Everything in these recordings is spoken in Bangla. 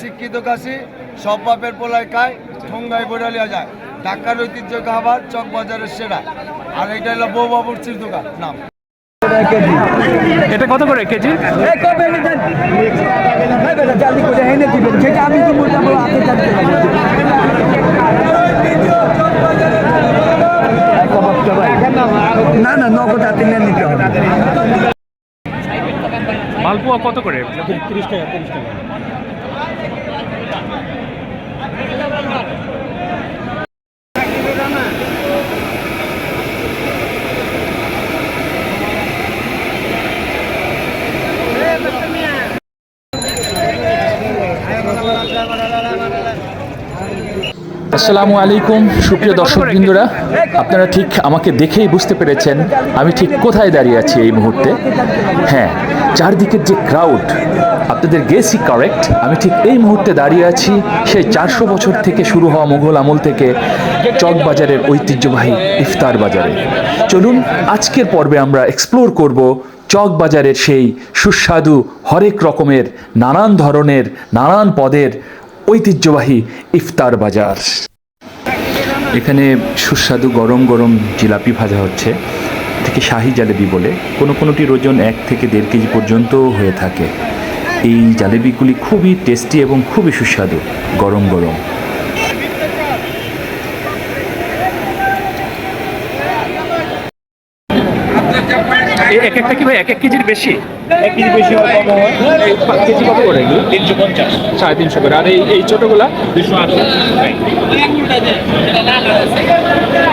শিক্ষিত কাশি সব বাপের পোলায় খায় ঠোঙ্গায় বোড়ালিয়া যায়। ঢাকার ঐতিহ্য খাবার চক বাজারের সেরা। আর এটা হলো বউ বাবুর্চির দোকান নাম। এটা কত করে কেজি? না না নগদ হাতে নিয়ে নিতে হবে। মালপোয়া কত করে? তিরিশ টাকা তিরিশ টাকা। আসসালামু আলাইকুম সুপ্রিয় দর্শক বৃন্দরা আপনারা ঠিক আমাকে দেখেই বুঝতে পেরেছেন আমি ঠিক কোথায় দাঁড়িয়ে আছি এই মুহূর্তে। হ্যাঁ চারদিকের যে ক্রাউড আপনাদের গেসই কারেক্ট আমি ঠিক এই মুহূর্তে দাঁড়িয়ে আছি সেই চারশো বছর থেকে শুরু হওয়া মুঘল আমল থেকে চক বাজারের ঐতিহ্যবাহী ইফতার বাজারে। চলুন আজকের পর্বে আমরা এক্সপ্লোর করব চক বাজারের সেই সুস্বাদু হরেক রকমের নানান ধরনের নানান পদের ঐতিহ্যবাহী ইফতার বাজার। এখানে সুস্বাদু গরম গরম জিলাপি ভাজা হচ্ছে থেকে শাহি জালেবি বলে। কোনো কোনোটির ওজন এক থেকে দেড় কেজি পর্যন্ত হয়ে থাকে। এই জালেবিগুলি খুবই টেস্টি এবং খুবই সুস্বাদু, গরম গরম। এক একটা কি ভাই? এক এক কেজির বেশি? এক কেজি বেশি হয় কম হয়। কেজি কত করে এগুলো? তিনশো পঞ্চাশ। সাড়ে তিনশো করে। আর এই এই ছোটোগুলা? দুশো আশি।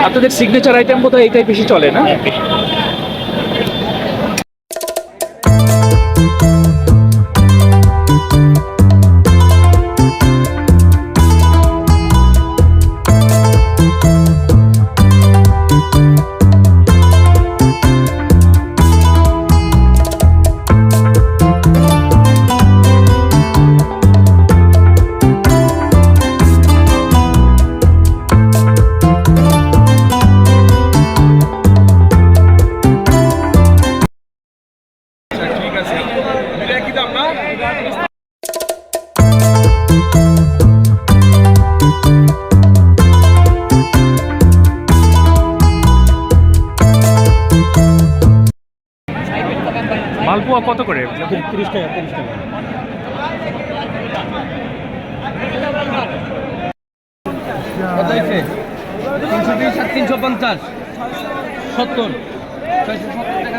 আপনাদের সিগনেচার আইটেম বোধহয় এইটাই বেশি চলে না? কত করে? তিরিশ টাকা তিরিশ টাকা। কত হয়েছে? তিনশো বিশ আর তিনশো পঞ্চাশ। সত্তর। ছয়শো সত্তর টাকা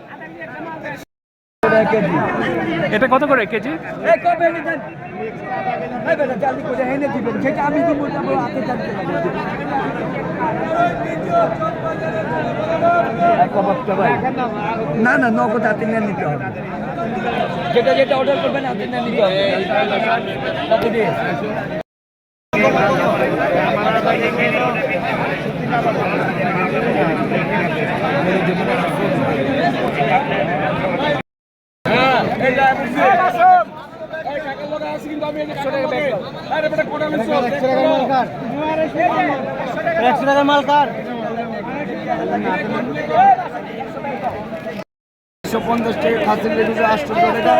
এটা কত করে কেজি? না না না নগদ হাতে নিয়ে নিতে হবে। যেটা যেটা অর্ডার করবেন হাতে নিয়ে নিতে হবে। একশো টাকার মাল কার একশো পঞ্চাশ টাকা খাসির লেগেছে আটশো টাকা।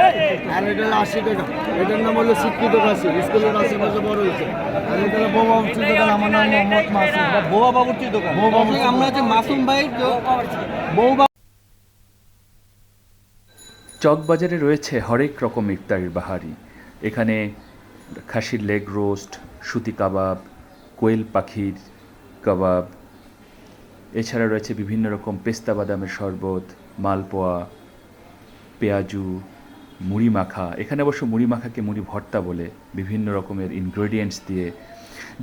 আর এটা হলো আশি টাকা। এটার নাম হলো শিক্ষিত খাসি। স্কুলের আশেপাশে বড় হয়েছে। আর এটা হলো বউ বাবুর্চির দোকান। আমার নাম মোহাম্মদ বোবা বাবুর্চির দোকান? আমরা যে মাসুম ভাই বউ চকবাজারে রয়েছে হরেক রকম ইফতারির বাহারি। এখানে খাসির লেগ রোস্ট, সুতি কাবাব, কোয়েল পাখির কাবাব, এছাড়া রয়েছে বিভিন্ন রকম পেস্তা বাদামের শরবত, মালপোয়া, পেঁয়াজু, মুড়ি মাখা। এখানে অবশ্য মুড়ি মাখাকে মুড়ি ভর্তা বলে বিভিন্ন রকমের ইনগ্রেডিয়েন্টস দিয়ে,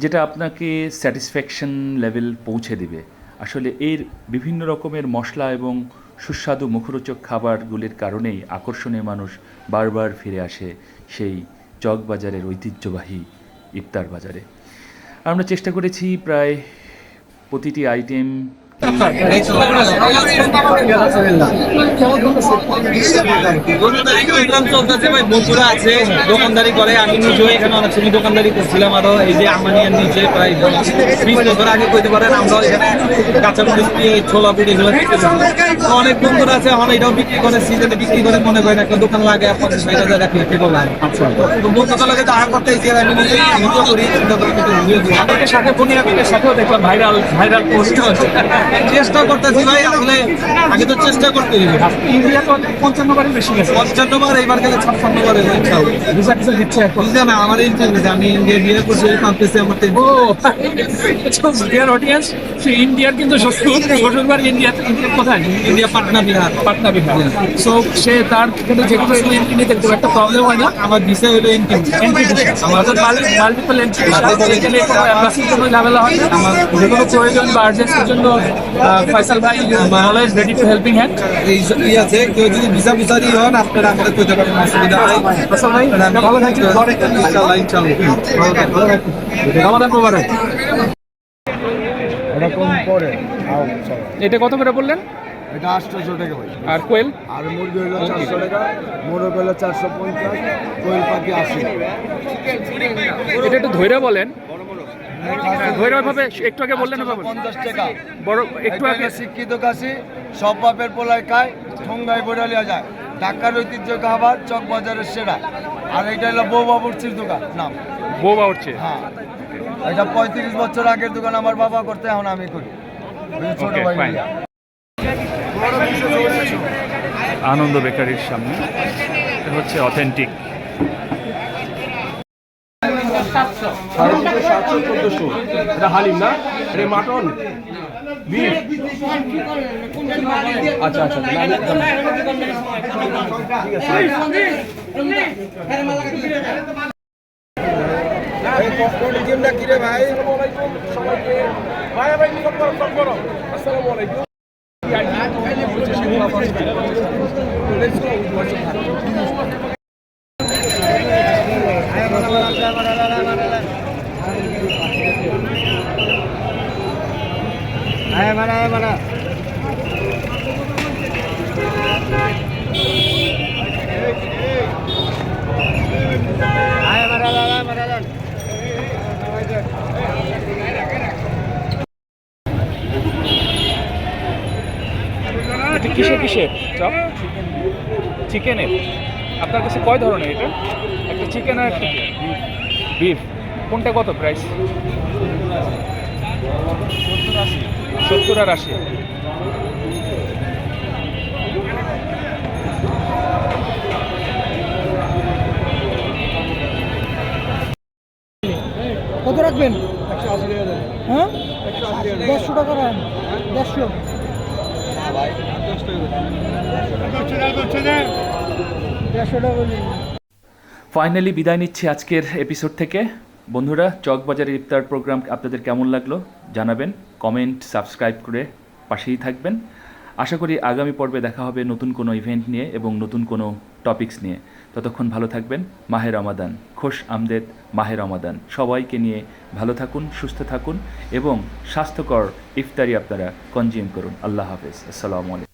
যেটা আপনাকে স্যাটিসফ্যাকশন লেভেল পৌঁছে দিবে। আসলে এর বিভিন্ন রকমের মশলা এবং সুস্বাদু মুখরোচক খাবারগুলির কারণেই আকর্ষণে মানুষ বারবার ফিরে আসে সেই চকবাজারের ঐতিহ্যবাহী ইফতার বাজারে। আমরা চেষ্টা করেছি প্রায় প্রতিটি আইটেম বন্ধুরা আছে দোকানদারি করে আমি নিজেও এখানে অনেক সময় দোকানদারি করছিলাম আরও এই যে আমানিয়ার নিচে প্রায় বিশ বছর আগে কইতে পারেন আমরাও এখানে কাঁচা মরিচ দিয়ে ছোলা পিঠে এগুলো বিক্রি করি। তো অনেক বন্ধুরা আছে এটাও বিক্রি করে সিজনে বিক্রি করে মনে করেন একটা দোকান লাগে পঞ্চাশ ষাট হাজার রাখি তো লাগে করতে আমি নিজে করি সাথে সাথেও দেখলাম ভাইরাল ভাইরাল পোস্ট চেষ্টা করতেছি ভাই আসলে আগে তো চেষ্টা করতে হবে। ইন্ডিয়া তো পঞ্চান্ন বারের বেশি গেছে। পঞ্চান্ন বার এইবার গেলে ছাপ্পান্ন বার হবে ভিসা দিচ্ছে এখন? না আমার আমি ইন্ডিয়া বিয়ে করছি কাঁপতেছি আমার ও ডিয়ার অডিয়েন্স সে ইন্ডিয়ার কিন্তু শ্বশুর শ্বশুরবার ইন্ডিয়া ইন্ডিয়া কোথায়? ইন্ডিয়া পাটনা বিহার। পাটনা বিহার। সো সে তার কিন্তু এন্ট্রি নিতে খুব একটা প্রবলেম হয় না। আমার ভিসা হলো এন্ট্রি এন্ট্রি আমাদের মাল্টিপল এন্ট্রি এখানে অ্যাম্বাসির কোনো ঝামেলা হয় না। আমার যে কোনো প্রয়োজন বা আর্জেন্সির জন্য ফয়সাল ভাই always ready to helping hand এই আছে কেউ যদি ভিসা ভিসারি হন আপনারা আমাদের কইতে পারেন অসুবিধা নাই। ফয়সাল ভাই ভালো থাকবেন ইনশাআল্লাহ ইনশাআল্লাহ মোবারক এরকম করে। এটা কত করে বললেন? এটা আটশোশো টাকা ভাই। আর কোয়েল? আর মুরগি হলো চারশো টাকা মোরগ হলো চারশো পঞ্চাশ কোয়েল পাখি আশি। এটা একটু ধৈর্য বলেন। ধৈর্য ভাবে একটু আগে বললেন পঞ্চাশ টাকা। বড় একটু আগে। শিক্ষিত কাশি সব বাপের পোলায় খায় ঠোঙ্গায় বড়ালিয়া যায়। ঢাকার ঐতিহ্য খাবার চক বাজারের সেরা। আর এটা হলো বউ বাবুর্চির দোকান নাম। বউ উঠছে হ্যাঁ। এটা পঁয়ত্রিশ বছর আগের দোকান আমার বাবা করতে এখন আমি করি। ছোট ভাই আনন্দ বেকারির সামনে। এটা হচ্ছে অথেন্টিক এটা হালিম না? এটা মাটন? আচ্ছা আচ্ছা আমি- ভাই? ভাই কিসের কিসের চপ? চিকেনের আপনার কাছে কয় ধরনের এটা? একটা চিকেন আর একটা বিফ। কোনটা কত প্রাইস সত্তর আর আশি। কত রাখবেন? হ্যাঁ? দেড়শো টাকা রাখেন দেড়শো দেড়শো টাকা দিন। ফাইনালি বিদায় নিচ্ছি আজকের এপিসোড থেকে। বন্ধুরা চকবাজারের ইফতার প্রোগ্রাম আপনাদের কেমন লাগল জানাবেন। কমেন্ট সাবস্ক্রাইব করে পাশেই থাকবেন। আশা করি আগামী পর্বে দেখা হবে নতুন কোনো ইভেন্ট নিয়ে এবং নতুন কোনো টপিকস নিয়ে। ততক্ষণ ভালো থাকবেন মাহের রমাদান। খোশ আমদেদ মাহের রমাদান। সবাইকে নিয়ে ভালো থাকুন, সুস্থ থাকুন এবং স্বাস্থ্যকর ইফতারি আপনারা কনজিউম করুন। আল্লাহ হাফেজ। আসসালামু আলাইকুম।